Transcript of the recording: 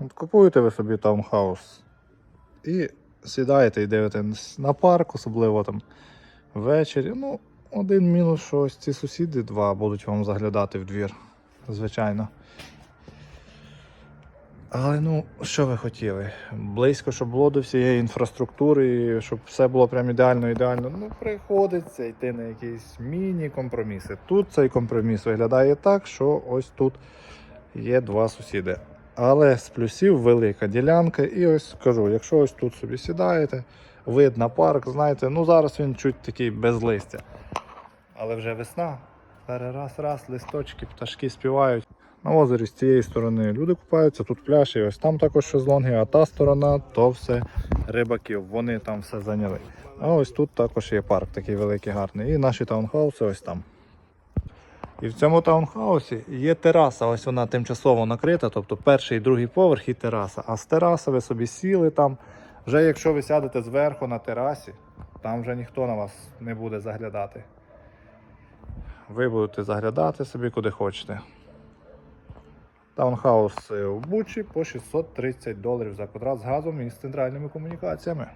От купуєте ви собі таунхаус і сідаєте і дивитесь на парк, особливо там ввечері. Ну, один мінус, що ось ці сусіди два будуть вам заглядати в двір, звичайно. Але ну, що ви хотіли? Близько, щоб було до всієї інфраструктури, щоб все було прям ідеально, ідеально. Ну, приходиться йти на якісь міні-компроміси. Тут цей компроміс виглядає так, що ось тут є два сусіди. Але з плюсів велика ділянка. І ось кажу, якщо ось тут собі сідаєте, вид на парк, знаєте, ну зараз він чуть такий без листя. Але вже весна. Зараз раз, раз, листочки, пташки співають. На озері з цієї сторони люди купаються, тут пляж, і ось там також шезлонги, а та сторона то все рибаків. Вони там все зайняли. А ось тут також є парк такий великий гарний. І наші таунхауси ось там. І в цьому таунхаусі є тераса, ось вона тимчасово накрита, тобто перший і другий поверх і тераса. А з тераси ви собі сіли там. Вже якщо ви сядете зверху на терасі, там вже ніхто на вас не буде заглядати. Ви будете заглядати собі куди хочете. Таунхаус в Бучі по 630 доларів за квадрат з газом і з центральними комунікаціями.